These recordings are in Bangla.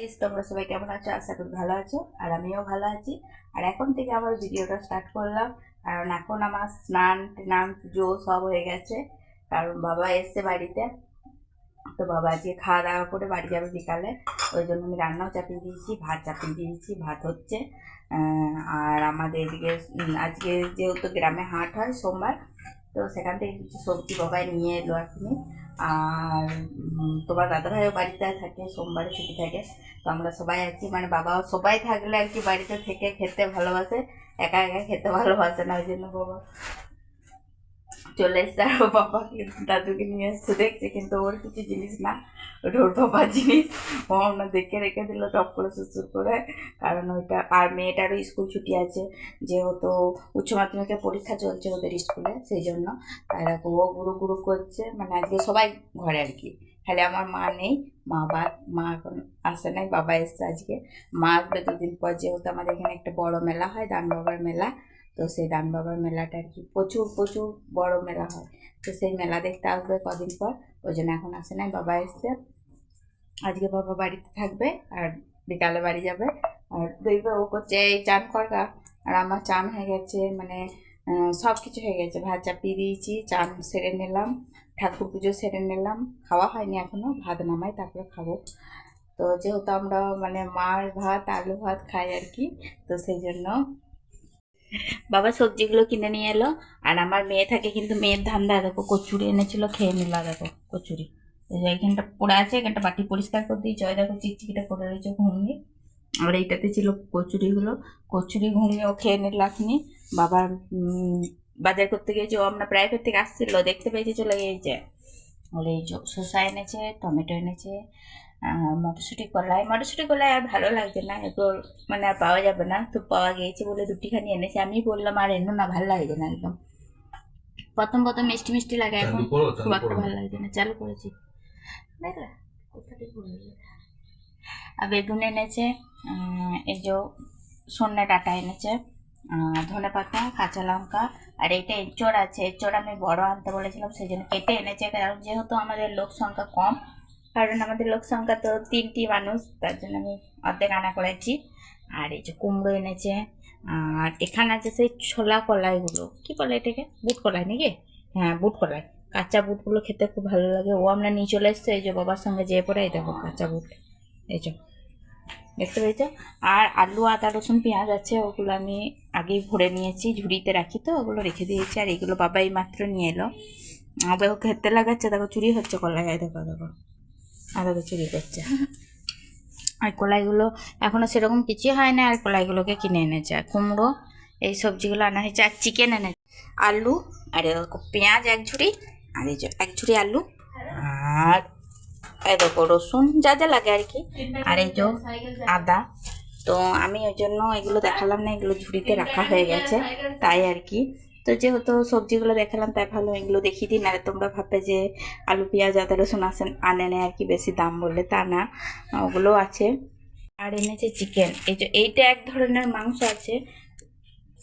গাইস তোমরা সবাই কেমন আছো? আশা করি ভালো আছো, আর আমিও ভালো আছি। আর এখন থেকে আমার ভিডিওটা স্টার্ট করলাম। কারণ এখন আমার স্নান টান পুজো সব হয়ে গেছে। কারণ বাবা এসছে বাড়িতে। তো বাবা আজকে খাওয়া দাওয়া করে বাড়ি যাবে বিকালে। ওই জন্য আমি রান্নাও চাপিয়ে দিয়েছি, ভাত চাপিয়ে দিয়েছি, ভাত হচ্ছে। আর আমাদের এদিকে আজকে যেহেতু গ্রামে হাট হয় সোমবার, তো সেখান থেকে কিছু সবজি বাবাই নিয়ে এলো এখনই আর তোমার দাদাভাইও বাড়িতে থাকে, সোমবারে ছুটি থাকে, তো আমরা সবাই আছি মানে বাবাও সবাই থাকলে আর কি বাড়িতে থেকে খেতে ভালোবাসে, একা একা খেতে ভালোবাসে না, ওই জন্য বাবা চলে এসছে আর ওর বাবা দাদুকে নিয়ে এসছে, দেখছে কিন্তু ওর কিছু জিনিস না। ওটা ওর বাবার জিনিস। ও আমরা দেখে রেখে দিল টপ করে সুসুর করে। কারণ ওইটা, আর মেয়েটারও স্কুল ছুটি আছে। যেহেতু উচ্চ মাধ্যমিকের পরীক্ষা চলছে ওদের স্কুলে, সেই জন্য। দেখো, ও গুরু গুরু করছে। মানে আজকে সবাই ঘরে আর কি। খালি আমার মা নেই, মা বা, মা এখন আসে নাই, বাবা এসছে আজকে। মা আসবে দুদিন পর, যেহেতু আমাদের এখানে একটা বড় মেলা হয়, দান বাবার মেলা। তো সেই দান বাবার মেলাটা আর কি প্রচুর প্রচুর বড় মেলা হয়। তো সেই মেলা দেখতে আসবে কদিন পর, ওই জন্য এখন আসে নাই, বাবা এসছে। আজকে বাবা বাড়িতে থাকবে আর বিকালে বাড়ি যাবে। আর দেখবে ও করছে, এই চান করগা আর আমার চান হয়ে গেছে মানে সব কিছু হয়ে গেছে। ভাত চাপিয়ে দিয়েছি চান সেরে নিলাম, ঠাকুর পুজো সেরে নিলাম। খাওয়া হয়নি এখনও ভাত নামাই, তারপরে খাব। তো যেহেতু আমরা মানে মার ভাত আলু ভাত খাই আর কি, তো সেই জন্য বাবা সবজিগুলো কিনে নিয়ে এলো, আর আমার মেয়ে থাকে কিন্তু মেয়ের ধান্দা, দেখো কচুরি এনেছিল, খেয়ে নিল, দেখো কচুরি। এখানটা পড়ে আছে, এখানটা বাটি পরিষ্কার করে দিয়েছে, ওই দেখো চিকচিকিটা করে রয়েছে ঘুমিয়ে আর এইটাতে ছিল কচুরিগুলো, কচুরি ঘুমিয়ে ও খেয়ে নিল এখনই। বাবার বাজার করতে গিয়েছে, ও আমরা প্রাইভেট থেকে আসছিল, দেখতে পেয়েছে, চলে গিয়েছে। ওর এই শসা এনেছে টমেটো এনেছে মটরশুঁটি কলাই। মটরশুঁটি কলাই আর ভালো লাগছে না এগুলো মানে আর পাওয়া যাবে না। তো পাওয়া গিয়েছে বলে দুটিখানি এনেছে। আমি বললাম আর এনো না ভালো লাগছে না একদম। প্রথম প্রথম মিষ্টি মিষ্টি লাগে এখন। খুব একটা ভালো লাগছে না চালু করেছি। দেখলে কোথাতে আর বেগুন এনেছে এই যে সন্ধ্যা ডাটা এনেছে। ধনে পাতা, কাঁচা লঙ্কা আর এইটা এঁচড় আছে। এঁচড় আমি বড় আনতে বলেছিলাম সেই জন্য কেটে এনেছে, কারণ যেহেতু আমাদের লোক সংখ্যা কম, কারণ আমাদের লোক সংখ্যা তো তিনটি মানুষ, তার জন্য আমি অর্ধেক আনা করেছি। আর এই যে কুমড়ো এনেছে, আর এখানে আছে সেই ছোলা কলাইগুলো। কি বলে এটাকে? বুট কলাই নাকি? হ্যাঁ বুট কলাই। কাঁচা বুটগুলো খেতে খুব ভালো লাগে। ও আমরা নিয়ে চলে এসছে, এই যে বাবার সঙ্গে যেয়ে পড়ে এই দেখো কাঁচা বুট। এই যে। দেখতে পেয়েছ? আর আলু, আদা, রসুন, পেঁয়াজ আছে, ওগুলো আমি আগেই ভরে নিয়েছি, ঝুড়িতে রাখি তো, ওগুলো রেখে দিয়েছি, আর এগুলো বাবা এই মাত্র নিয়ে এলো। দেখো খেতে লাগাচ্ছে, দেখো চুরি হচ্ছে এই দেখো দেখো। দেখো চুরি করছে। আর কলাইগুলো এখনও সেরকম কিছুই হয় না, আর কলাইগুলোকে কিনে এনেছে। আর কুমড়ো, এই সবজিগুলো আনা হয়েছে, আর চিকেন এনেছে। আলু, আর পেঁয়াজ, এক ঝুড়ি, আর এই এক ঝুড়ি আলু। আর এই দেখো, রসুন, যা যা লাগে আর কি। আর এই যে আদা। তো আমি ওই জন্য এগুলো দেখালাম না, এগুলো ঝুড়িতে রাখা হয়ে গেছে, তাই আর কি। তো যেহেতু সবজিগুলো দেখালাম, তাই ভালো এগুলো দেখিয়ে দিই না তোমরা ভাববে যে আলু, পেঁয়াজ, আদা, রসুন আসেন আনে নেয় আর কি বেশি দাম বললে, তা না ওগুলো আছে। আর এনেছে চিকেন, এই যে এইটা এক ধরনের মাংস আছে,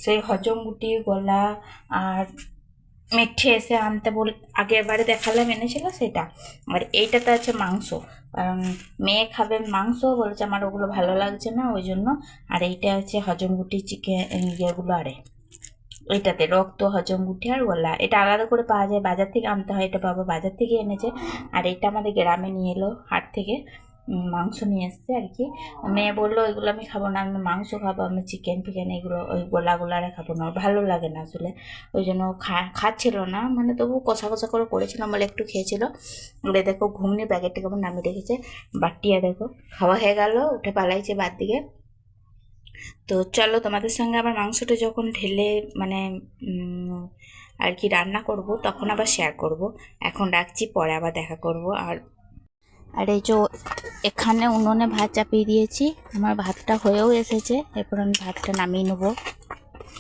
সেই হজম গুটি, গলা, আর মেঠে এসে আনতে বল, আগের বারে দেখালাম, এনেছিল সেটা। আর এইটাতে আছে মাংস। কারণ মেয়ে খাবে মাংস, বলেছে আমার ওগুলো ভালো লাগছে না, ওই জন্য। আর এইটা আছে হজম গুটি চিকেন ইয়েগুলো আরে ওইটাতে রক্ত হজম গুটি আর গলা এটা আলাদা করে পাওয়া যায়, বাজার থেকে আনতে হয়, এটা বাবা বাজার থেকে এনেছে। আর এটা আমাদের গ্রামে নিয়ে এলো, হাট থেকে। মাংস নিয়ে এসছে আর কি। মেয়ে বলল এগুলো আমি খাব না, আমি মাংস খাব, আমি চিকেন ফিকেন এগুলো, ওই গোলা গোলারে খাব না, ভালো লাগে না আসলে। ওই জন্য খাচ্ছিল না মানে তবু কষা কষা করে করেছিলাম বলে একটু খেয়েছিল। বলে, দেখো, ঘুমনি, প্যাকেটটা কেমন নামিয়ে রেখেছে বাটিয়া দেখো, খাওয়া হয়ে গেল, উঠে পালাইছে বাদ দিকে তো চলো, তোমাদের সঙ্গে আবার মাংসটা যখন ঢেলে মানে আর কি রান্না করব, তখন আবার শেয়ার করব। এখন রাখছি, পরে আবার দেখা করব, আর আর এই যে এখানে উনুনে ভাত চাপিয়ে দিয়েছি। আমার ভাতটা হয়েও এসেছে। এরপর আমি ভাতটা নামিয়ে নেব।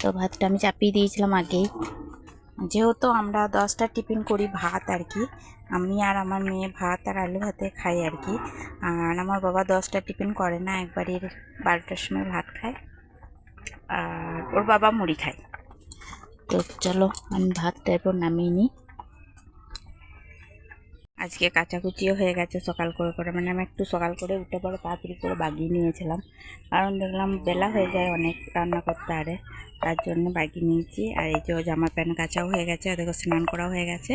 তো ভাতটা আমি চাপিয়ে দিয়েছিলাম আগেই। যেহেতু আমরা দশটা টিফিন করি ভাত আর কি, আমি আর আমার মেয়ে ভাত আর আলু ভাতে খাই আর কি। আর আমার বাবা দশটা টিফিন করে না, একবারই বারোটার সময় ভাত খায়। আর ওর বাবা মুড়ি খায়। তো চলো, আমি ভাতটা এরপর নামিয়ে নিই। আজকে কাচাকুচিও হয়ে গেছে সকাল করে করে। মানে আমি একটু সকাল করে উঠে পরে তাড়াতাড়ি করে বাগিয়ে নিয়েছিলাম। কারণ দেখলাম বেলা হয়ে যায় অনেক রান্না করতে আরে। তার জন্য বাগিয়ে নিয়েছি। আর এই যে জামা প্যান্ট কাচাও হয়ে গেছে, আর দেখো স্নান করাও হয়ে গেছে।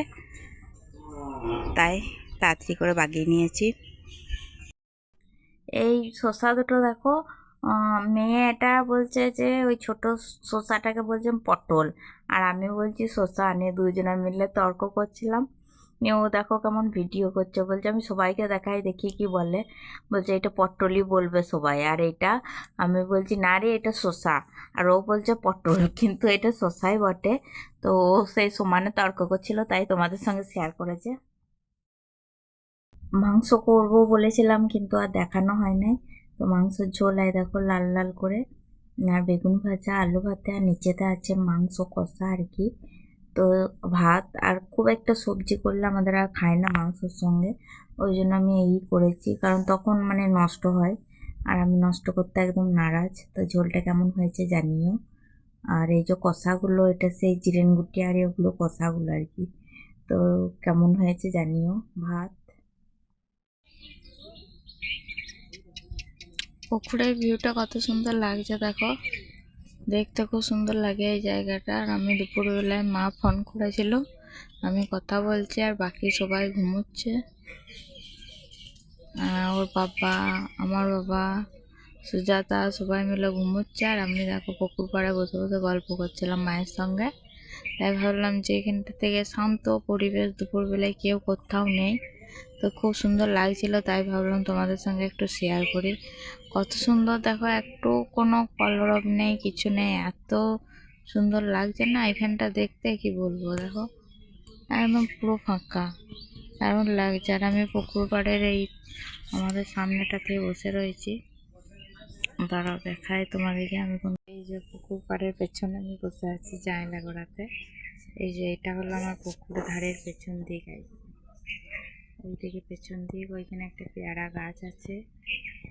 তাই তাড়াতাড়ি করে বাগিয়ে নিয়েছি। এই শসা দুটো দেখো মেয়ে এটা বলছে যে ওই ছোট শসাটাকে বলছে পটল। আর আমি বলছি শসা নিয়ে দুজনে মিলে তর্ক করছিলাম। নিয়ে ও দেখো কেমন ভিডিও করছে। বলছে, আমি সবাইকে দেখাই, দেখি কি বলে। বলছে, এটা পটলই বলবে সবাই। আর এটা আমি বলছি, না রে, এটা শসা। আর ও বলছে, পটল। কিন্তু এটা শসাই বটে। তো ও সেই সমানে তর্ক করছিল, তাই তোমাদের সঙ্গে শেয়ার করেছে। মাংস করব বলেছিলাম, কিন্তু আর দেখানো হয় নাই। তো মাংসের ঝোল আয় দেখো লাল লাল করে। আর বেগুন ভাজা, আলু ভাতে, আর নিচেতে আছে মাংস, কষা আর কি। তো ভাত আর খুব একটা সবজি করলে আমাদের আর খায় না মাংসের সঙ্গে। ওই জন্য আমি এই করেছি, কারণ তখন মানে নষ্ট হয় আর আমি নষ্ট করতে একদম নারাজ। তো ঝোলটা কেমন হয়েছে জানিও। আর এই যে কষাগুলো, এটা সেই জিরেন গুটি আর এগুলো কষাগুলো আর কি। তো কেমন হয়েছে জানিও ভাত? পুকুরের ভিউটা কত সুন্দর লাগছে দেখো। দেখতে খুব সুন্দর লাগে এই জায়গাটা। আর আমি দুপুরবেলায় মা ফোন করেছিল, আমি কথা বলছি আর বাকি সবাই ঘুমোচ্ছে। ওর বাবা, আমার বাবা, সুজাতা সবাই মিলে ঘুমোচ্ছে আর আমি দেখো পুকুর পাড়ে বসে বসে গল্প করছিলাম মায়ের সঙ্গে। তাই ভাবলাম যে এখানটা থেকে শান্ত পরিবেশ, দুপুরবেলায় কেউ কোথাও নেই। তো খুব সুন্দর লাগছিল, তাই ভাবলাম তোমাদের সঙ্গে একটু শেয়ার করি। কত সুন্দর, দেখো একটু কোনো কলরব নেই, কিছু নেই, এত সুন্দর লাগছে না এখানটা দেখতে, কি বলব, দেখো। একদম পুরো ফাঁকা, দারুণ লাগছে। আর আমি পুকুর পাড়ের এই আমাদের সামনেটাতে বসে রয়েছি। দাঁড়াও দেখায় তোমাদেরকে আমি কোন এই যে পুকুর পাড়ের পেছনে আমি বসে আছি জানলা গোড়াতে। এই যে, এটা হলো আমার পুকুর ধারের পেছন দিক। আর কি। ওইদিকে পেছন দিক, ওইখানে একটা পেয়ারা গাছ আছে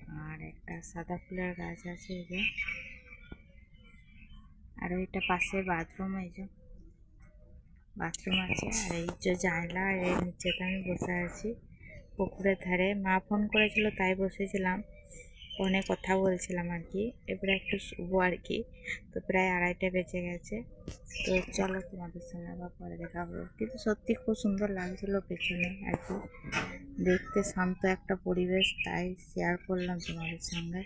আর একটা সাদা ফুলের গাছ আছে এই যে। আর ওইটা পাশে বাথরুম এই যে। বাথরুম আছে আর এই যে জানলা, এর নিচেতে আমি বসে আছি। পুকুরের ধারে, মা ফোন করেছিল, তাই বসেছিলাম। ফোনে কথা বলছিলাম আর কি। এবারে একটু শুভ আর কি। তো প্রায় আড়াইটা বেজে গেছে। তো চলো তোমাদের সঙ্গে আবার পরে দেখা হবে। কিন্তু সত্যি খুব সুন্দর লাগছিল পেছনে আর কি। দেখতে শান্ত একটা পরিবেশ, তাই শেয়ার করলাম তোমাদের সঙ্গে।